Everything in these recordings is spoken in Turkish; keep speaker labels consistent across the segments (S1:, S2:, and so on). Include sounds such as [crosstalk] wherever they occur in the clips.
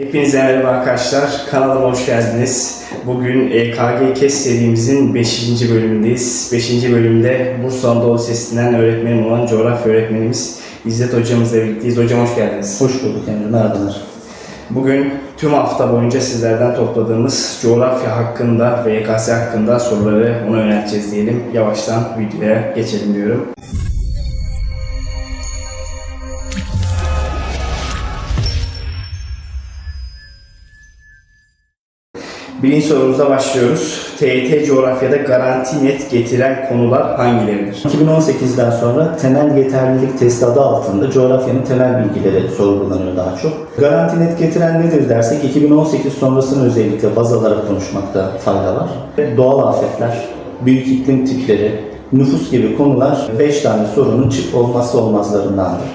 S1: Hepinize merhaba arkadaşlar. Kanalıma hoş geldiniz. Bugün E EKG KES serimizin 5. bölümündeyiz. 5. bölümde Bursa Anadolu Lisesi'nden öğretmenim olan coğrafya öğretmenimiz İzzet hocamızla birlikteyiz. Hocam hoş geldiniz.
S2: Hoş bulduk Emre, merhabalar.
S1: Bugün tüm hafta boyunca sizlerden topladığımız coğrafya hakkında ve YKS hakkında soruları ona yönelteceğiz diyelim. Yavaştan videoya geçelim diyorum. Birinci sorumuzla başlıyoruz. TYT coğrafyada garanti net getiren konular hangileridir?
S2: 2018'den sonra temel yeterlilik testi adı altında coğrafyanın temel bilgileri sorgulanıyor daha çok. Garanti net getiren nedir dersek 2018 sonrasını özellikle baz alarak konuşmakta fayda var. Doğal afetler, büyük iklim tipleri, nüfus gibi konular 5 tane sorunun çık olmazsa olmazlarındandır.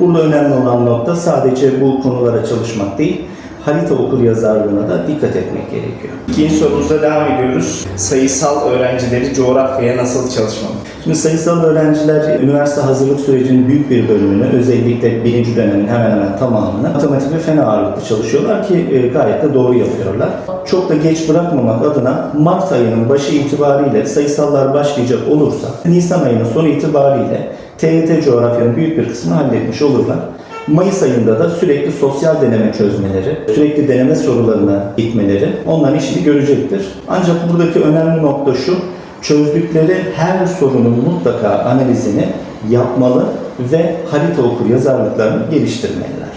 S2: Burada önemli olan nokta sadece bu konulara çalışmak değil, harita okur yazarlığına da dikkat etmek gerekiyor.
S1: İkinci sorumuza devam ediyoruz. Sayısal öğrencileri coğrafyaya nasıl çalışmalı?
S2: Şimdi sayısal öğrenciler üniversite hazırlık sürecinin büyük bir bölümünü özellikle birinci dönemin hemen hemen tamamını matematik ve fen ağırlıklı çalışıyorlar ki e, gayet de doğru yapıyorlar. Çok da geç bırakmamak adına Mart ayının başı itibariyle sayısallar başlayacak olursa Nisan ayının sonu itibariyle TYT coğrafyanın büyük bir kısmını halletmiş olurlar. Mayıs ayında da sürekli sosyal deneme çözmeleri, sürekli deneme sorularına gitmeleri onların işini görecektir. Ancak buradaki önemli nokta şu, çözdükleri her sorunun mutlaka analizini yapmalı ve harita okur yazarlıklarını geliştirmeliler.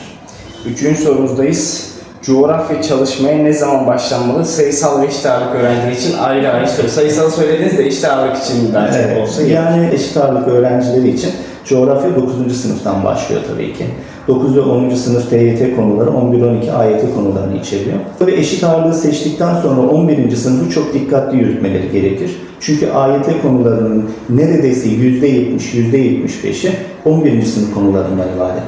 S1: Üçüncü sorumuzdayız. Coğrafya çalışmaya ne zaman başlanmalı? Sayısal ve eşit ağırlık öğrencileri için ayrı ayrı söyle. Sayısal söylediniz de eşit ağırlık için daha çok
S2: Evet,
S1: olsa
S2: yani eşit ağırlık öğrencileri için coğrafya 9. sınıftan başlıyor tabii ki. 9 ve 10. sınıf TYT konuları 11-12 AYT konularını içeriyor. Tabii eşit ağırlığı seçtikten sonra 11. sınıfı çok dikkatli yürütmeleri gerekir. Çünkü AYT konularının neredeyse %70, %75'i 11. sınıf konularından ibaret.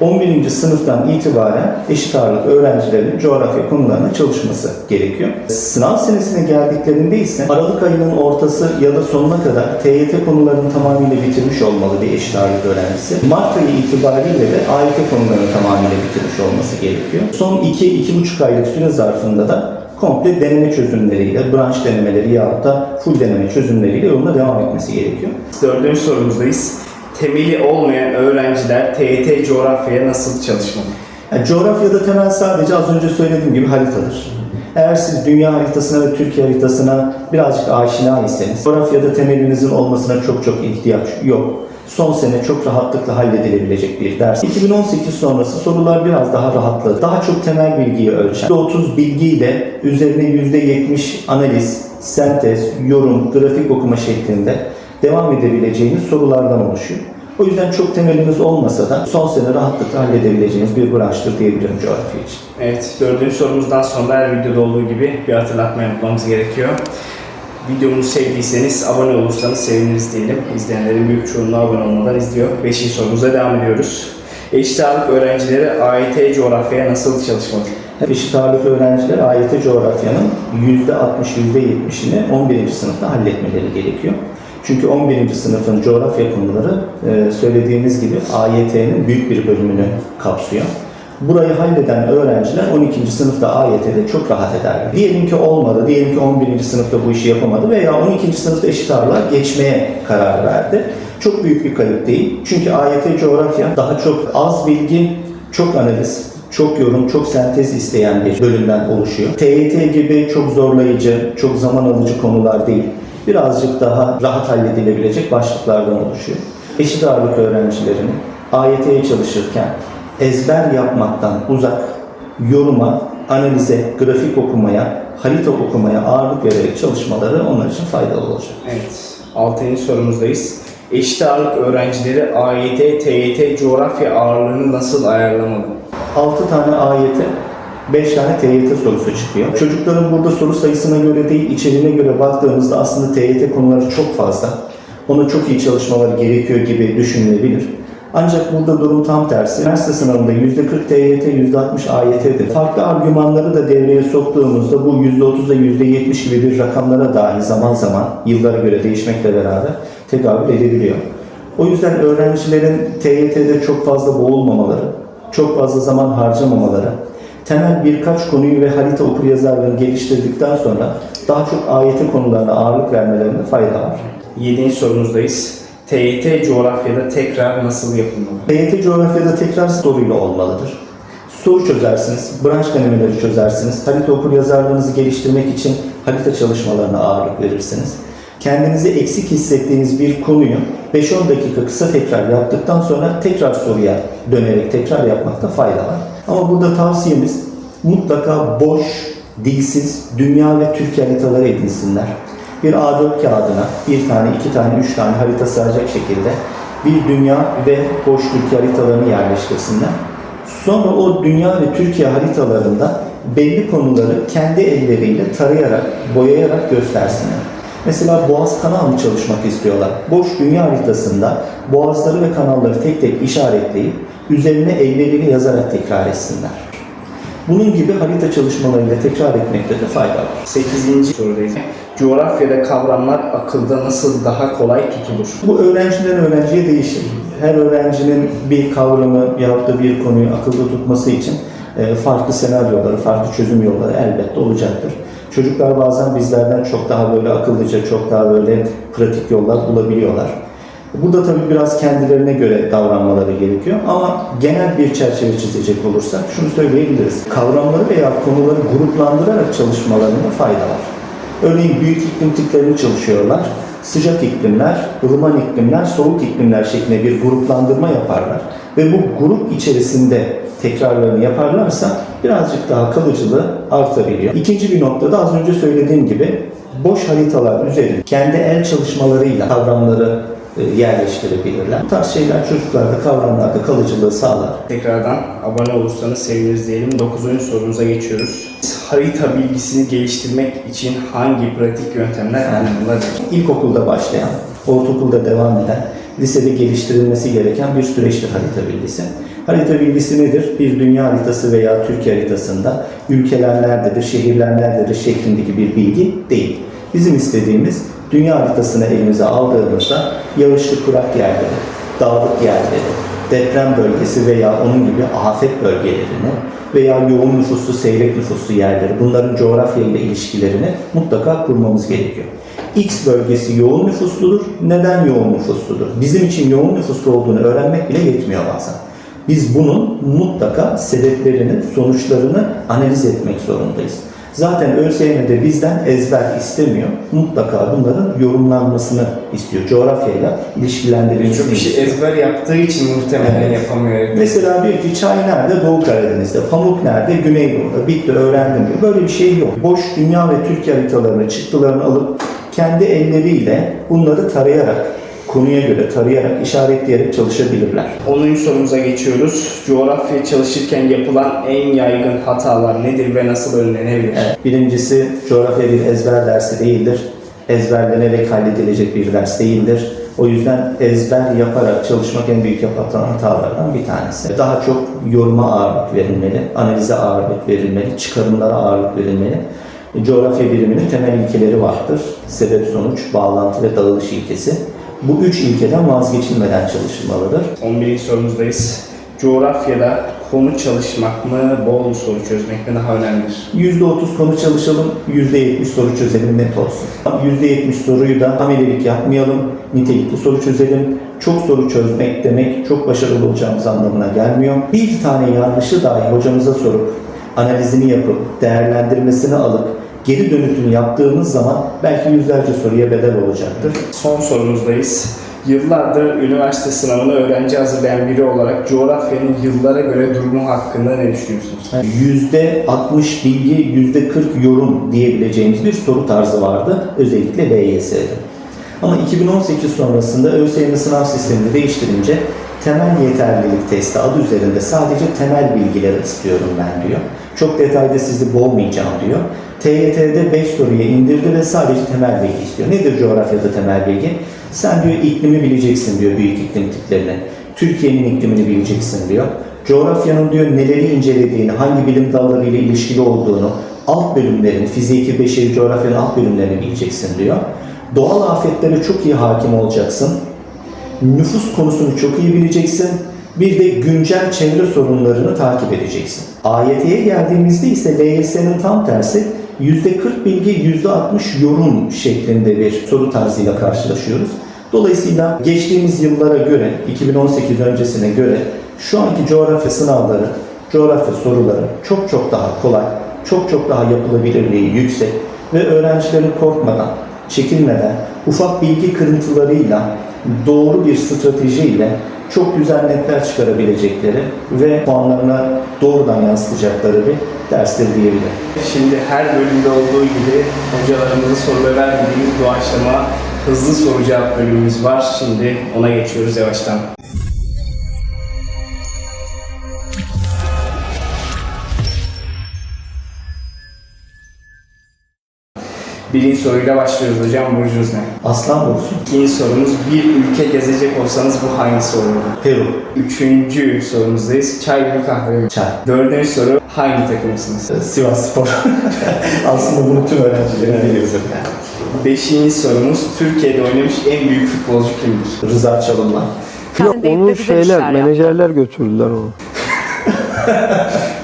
S2: 11. sınıftan itibaren eşit ağırlık öğrencilerin coğrafya konularına çalışması gerekiyor. Sınav senesine geldiklerinde ise Aralık ayının ortası ya da sonuna kadar TYT konularını tamamıyla bitirmiş olmalı bir eşit ağırlık öğrencisi. Mart ayı itibariyle de AYT konularını tamamıyla bitirmiş olması gerekiyor. Son 2-2,5 aylık süre zarfında da komple deneme çözümleriyle, branş denemeleri yahut da full deneme çözümleriyle yoluna devam etmesi gerekiyor.
S1: Dördüncü sorumuzdayız. Temeli olmayan öğrenciler TYT coğrafyaya nasıl çalışmalı?
S2: Yani coğrafyada temel sadece az önce söylediğim gibi haritadır. Eğer siz dünya haritasına ve Türkiye haritasına birazcık aşina iseniz, coğrafyada temelinizin olmasına çok çok ihtiyaç yok. Son sene çok rahatlıkla halledilebilecek bir ders. 2018 sonrası sorular biraz daha rahatladı. Daha çok temel bilgiyi ölçen, %30 bilgiyle üzerine %70 analiz, sentez, yorum, grafik okuma şeklinde devam edebileceğiniz sorulardan oluşuyor. O yüzden çok temeliniz olmasa da son sene rahatlıkla halledebileceğiniz bir branştır diyebilirim coğrafya için.
S1: Evet, dördüncü sorumuzdan sonra her videoda olduğu gibi bir hatırlatma yapmamız gerekiyor. Videomuzu sevdiyseniz abone olursanız seviniriz diyelim. İzleyenlerin büyük çoğunluğu abone olmadan izliyor. Beşinci sorumuza devam ediyoruz. Eşit ağırlık öğrencileri AYT coğrafyaya nasıl çalışmalı?
S2: Eşit ağırlık öğrenciler AYT coğrafyanın %60-%70'ini 11. sınıfta halletmeleri gerekiyor. Çünkü 11. sınıfın coğrafya konuları e, söylediğimiz gibi AYT'nin büyük bir bölümünü kapsıyor. Burayı halleden öğrenciler 12. sınıfta AYT'de çok rahat ederler. Diyelim ki olmadı, diyelim ki 11. sınıfta bu işi yapamadı veya 12. sınıfta eşit ağırlığa geçmeye karar verdi. Çok büyük bir kayıp değil. Çünkü AYT coğrafya daha çok az bilgi, çok analiz, çok yorum, çok sentez isteyen bir bölümden oluşuyor. TYT gibi çok zorlayıcı, çok zaman alıcı konular değil. Birazcık daha rahat halledilebilecek başlıklardan oluşuyor. Eşit ağırlık öğrencilerinin AYT'ye çalışırken ezber yapmaktan uzak, yoruma, analize, grafik okumaya, harita okumaya ağırlık vererek çalışmaları onlar için faydalı olacak.
S1: Evet, altıncı sorumuzdayız. Eşit ağırlık öğrencileri AYT, TYT coğrafya ağırlığını nasıl ayarlamalı?
S2: 6 tane AYT, 5 tane TYT sorusu çıkıyor. Çocukların burada soru sayısına göre değil, içeriğine göre baktığımızda aslında TYT konuları çok fazla. Ona çok iyi çalışmaları gerekiyor gibi düşünülebilir. Ancak burada durum tam tersi. Üniversite sınavında %40 TYT, %60 AYT'dir. Farklı argümanları da devreye soktuğumuzda bu %30 ile %70 gibi bir rakamlara dahi zaman zaman yıllara göre değişmekle beraber tekabül edebiliyor. O yüzden öğrencilerin TYT'de çok fazla boğulmamaları, çok fazla zaman harcamamaları, temel birkaç konuyu ve harita okur yazarlığını geliştirdikten sonra daha çok AYT konularına ağırlık vermelerinde fayda var.
S1: Yedinci sorumuzdayız. TYT coğrafyada tekrar nasıl yapılmalı?
S2: TYT coğrafyada tekrar soruyla olmalıdır. Soru çözersiniz, branş denemeleri çözersiniz, harita okur yazarlığınızı geliştirmek için harita çalışmalarına ağırlık verirsiniz. Kendinizi eksik hissettiğiniz bir konuyu 5-10 dakika kısa tekrar yaptıktan sonra tekrar soruya dönerek tekrar yapmakta fayda var. Ama burada tavsiyemiz mutlaka boş, dilsiz, dünya ve Türkiye haritaları edinsinler. Bir A4 kağıdına bir tane, iki tane, üç tane harita sığacak şekilde bir dünya ve boş Türkiye haritalarını yerleştirsinler. Sonra o dünya ve Türkiye haritalarında belli konuları kendi elleriyle tarayarak, boyayarak göstersinler. Mesela boğaz kanal mı çalışmak istiyorlar? Boş dünya haritasında boğazları ve kanalları tek tek işaretleyip üzerine elleriyle yazarak tekrar etsinler. Bunun gibi harita çalışmalarıyla tekrar etmekte de fayda var.
S1: Sekizinci sorudayız. Coğrafyada kavramlar akılda nasıl daha kolay tutulur?
S2: Bu öğrenciden öğrenciye değişir. Her öğrencinin bir kavramı yahut da bir konuyu akılda tutması için e, farklı senaryoları, farklı çözüm yolları elbette olacaktır. Çocuklar bazen bizlerden çok daha böyle akıllıca, çok daha böyle pratik yollar bulabiliyorlar. Burada tabii biraz kendilerine göre davranmaları gerekiyor ama genel bir çerçeve çizecek olursak şunu söyleyebiliriz. Kavramları veya konuları gruplandırarak çalışmalarında fayda var. Örneğin büyük iklim tiplerini çalışıyorlar. Sıcak iklimler, ılıman iklimler, soğuk iklimler şeklinde bir gruplandırma yaparlar. Ve bu grup içerisinde tekrarlarını yaparlarsa birazcık daha kalıcılığı artabiliyor. İkinci bir noktada az önce söylediğim gibi boş haritalar üzerinde kendi el çalışmalarıyla kavramları yerleştirebilirler. Bu tarz şeyler çocuklarda kavramlarda kalıcılığı sağlar.
S1: Tekrardan abone olursanız seviniriz diyelim. Dokuzuncu sorumuza geçiyoruz. Harita bilgisini geliştirmek için hangi pratik yöntemler kullanılır?
S2: İlkokulda başlayan, ortaokulda devam eden, lisede geliştirilmesi gereken bir süreçtir harita bilgisi. Harita bilgisi nedir? Bir dünya haritası veya Türkiye haritasında ülkeler nerededir, şehirler nerededir şeklindeki bir bilgi değil. Bizim istediğimiz dünya haritasını elimize aldığımızda yağışlı kurak yerleri, dağlık yerleri, deprem bölgesi veya onun gibi afet bölgelerini veya yoğun nüfuslu, seyrek nüfuslu yerleri, bunların coğrafya ile ilişkilerini mutlaka kurmamız gerekiyor. X bölgesi yoğun nüfusludur. Neden yoğun nüfusludur? Bizim için yoğun nüfuslu olduğunu öğrenmek bile yetmiyor bazen. Biz bunun mutlaka sebeplerini, sonuçlarını analiz etmek zorundayız. Zaten ÖSYM de bizden ezber istemiyor. Mutlaka bunların yorumlanmasını istiyor. Coğrafyayla ilişkilendirilmesini
S1: Çok kişi ezber yaptığı için muhtemelen
S2: Evet.
S1: yapamıyor.
S2: Mesela diyor ki çay nerede? Doğu Karadeniz'de. Pamuk nerede? Güneydoğu'da. Bitti öğrendim diyor. Böyle bir şey yok. Boş dünya ve Türkiye haritalarını, çıktılarını alıp kendi elleriyle bunları tarayarak, konuya göre tarayarak, işaretleyerek çalışabilirler.
S1: 10. sorumuza geçiyoruz. Coğrafya çalışırken yapılan en yaygın hatalar nedir ve nasıl önlenebilir?
S2: Evet. Birincisi coğrafya bir ezber dersi değildir. Ezberlenerek halledilecek bir ders değildir. O yüzden ezber yaparak çalışmak en büyük yapılan hatalardan bir tanesi. Daha çok yoruma ağırlık verilmeli, analize ağırlık verilmeli, çıkarımlara ağırlık verilmeli. Coğrafya biliminin temel ilkeleri vardır. Sebep, sonuç, bağlantı ve dağılış ilkesi. Bu üç ilkeden vazgeçilmeden çalışılmalıdır.
S1: 11. sorumuzdayız. Coğrafyada konu çalışmak mı, bol soru çözmek mi daha önemlidir?
S2: %30 konu çalışalım, %70 soru çözelim net olsun. %70 soruyu da amelelik yapmayalım, nitelikli soru çözelim. Çok soru çözmek demek çok başarılı olacağımız anlamına gelmiyor. Bir tane yanlışı dahi hocamıza sorup, analizini yapıp, değerlendirmesini alıp, geri dönütünü yaptığımız zaman belki yüzlerce soruya bedel olacaktır.
S1: Son sorumuzdayız. Yıllardır üniversite sınavına öğrenci hazırlayan biri olarak coğrafyanın yıllara göre durumu hakkında ne düşünüyorsunuz?
S2: %60 bilgi, %40 yorum diyebileceğimiz bir soru tarzı vardı. Özellikle LYS'de. Ama 2018 sonrasında ÖSYM sınav sistemini değiştirince temel yeterlilik testi adı üzerinde sadece temel bilgileri istiyorum ben diyor. Çok detayda sizi boğmayacağım diyor. TYT'de 5 soruya indirdi ve sadece temel bilgi istiyor. Nedir coğrafyada temel bilgi? Sen diyor iklimi bileceksin diyor büyük iklim tiplerini. Türkiye'nin iklimini bileceksin diyor. Coğrafyanın diyor neleri incelediğini, hangi bilim dalları ile ilişkili olduğunu, alt bölümlerini, fiziki, beşeri, coğrafyanın alt bölümlerini bileceksin diyor. Doğal afetlere çok iyi hakim olacaksın. Nüfus konusunu çok iyi bileceksin Bir de güncel çevre sorunlarını takip edeceksin. AYT'ye geldiğimizde ise LYS'nin tam tersi %40 bilgi, %60 yorum şeklinde bir soru tarzıyla karşılaşıyoruz. Dolayısıyla geçtiğimiz yıllara göre, 2018 öncesine göre şu anki coğrafya sınavları, coğrafya soruları çok çok daha kolay, çok çok daha yapılabilirliği yüksek ve öğrencilerin korkmadan, çekinmeden, ufak bilgi kırıntılarıyla, doğru bir stratejiyle çok güzel netler çıkarabilecekleri ve puanlarına doğrudan yansıtacakları bir derstir diyebilirim.
S1: Şimdi her bölümde olduğu gibi hocalarımızın soruları verdiğimiz doğaçlama hızlı soru cevap bölümümüz var. Şimdi ona geçiyoruz yavaştan. Birinci soruyla başlıyoruz hocam. Burcunuz ne?
S2: Aslan burcu,
S1: İkinci sorumuz bir ülke gezecek olsanız bu hangisi olurdu?
S2: Peru,
S1: Üçüncü sorumuzdayız. Çay mı kahve mi?
S2: Çay,
S1: Dördüncü soru hangi takımsınız?
S2: Sivas Spor. [laughs] Aslında bunu tüm öğrencilerin biliyoruz.
S1: Beşinci sorumuz Türkiye'de oynamış en büyük futbolcu kimdir?
S2: Rıza Çalınma.
S3: Kendi
S4: onu şeyler, menajerler götürdüler onu. [laughs]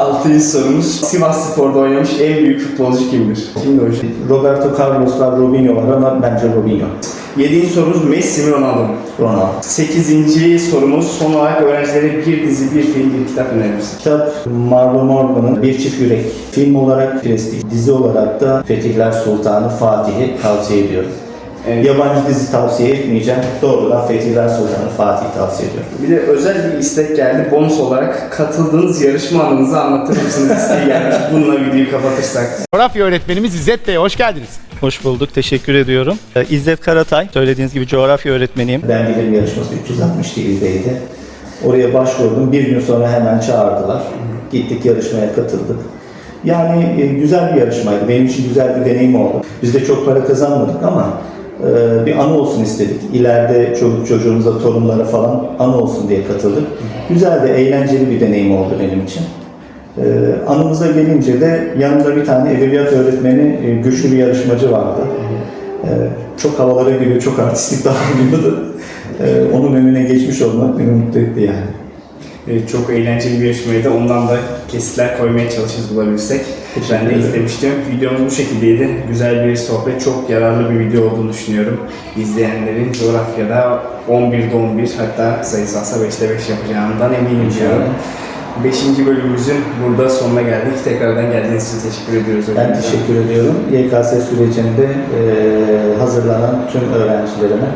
S1: Altıncı sorumuz Sivas Spor'da oynamış en büyük futbolcu kimdir? Kimdir hocam?
S2: Roberto Carlos var, Robinho var ama bence Robinho.
S1: Yedinci sorumuz Messi mi Ronaldo mu?
S2: Ronaldo.
S1: Sekizinci sorumuz son olarak öğrencilere bir dizi, bir film, bir kitap önerirsin.
S2: Kitap Marlon Morgan'ın Bir Çift Yürek. Film olarak Prestij, dizi olarak da Fetihler Sultanı Fatih'i tavsiye ediyorum.
S1: Evet.
S2: Yabancı dizi tavsiye etmeyeceğim. Doğrudan Fetihler Sultanı Fatih'i tavsiye ediyorum.
S1: Bir de özel bir istek geldi. Bonus olarak katıldığınız yarışma anınızı anlatır mısınız [laughs] isteği gelmiş. Bununla videoyu kapatırsak.
S5: Coğrafya öğretmenimiz İzzet Bey hoş geldiniz.
S6: Hoş bulduk, teşekkür ediyorum. Ee, İzzet Karatay, söylediğiniz gibi coğrafya öğretmeniyim.
S2: Ben bilim yarışması 360 TV'deydi. Oraya başvurdum. Bir gün sonra hemen çağırdılar. Gittik yarışmaya katıldık. Yani e, güzel bir yarışmaydı. Benim için güzel bir deneyim oldu. Biz de çok para kazanmadık ama e, bir anı olsun istedik. İleride çocuk çocuğumuza, torunlara falan anı olsun diye katıldık. Güzel de eğlenceli bir deneyim oldu benim için. E, anımıza gelince de yanımda bir tane edebiyat öğretmeni, e, güçlü bir yarışmacı vardı. E, çok havalara giriyor, çok artistik [laughs] davranıyordu. E, onun önüne geçmiş olmak beni mutlu etti yani.
S1: Ee, çok eğlenceli bir yarışmaydı. Ondan da kesitler koymaya çalışırız bulabilirsek. Ben de
S2: ederim.
S1: izlemiştim. Videomuz bu şekildeydi. Güzel bir sohbet, çok yararlı bir video olduğunu düşünüyorum. İzleyenlerin coğrafyada 11'de 11 hatta sayısalsa 5'te 5 yapacağından eminim diyorum. Beşinci bölümümüzün burada sonuna geldik. Tekrardan geldiğiniz için teşekkür ediyoruz hocam.
S2: Ben teşekkür ediyorum. YKS sürecinde e, hazırlanan tüm öğrencilerime,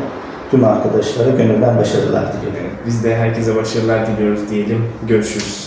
S2: tüm arkadaşlara gönülden başarılar diliyorum.
S1: Biz de herkese başarılar diliyoruz diyelim. Görüşürüz.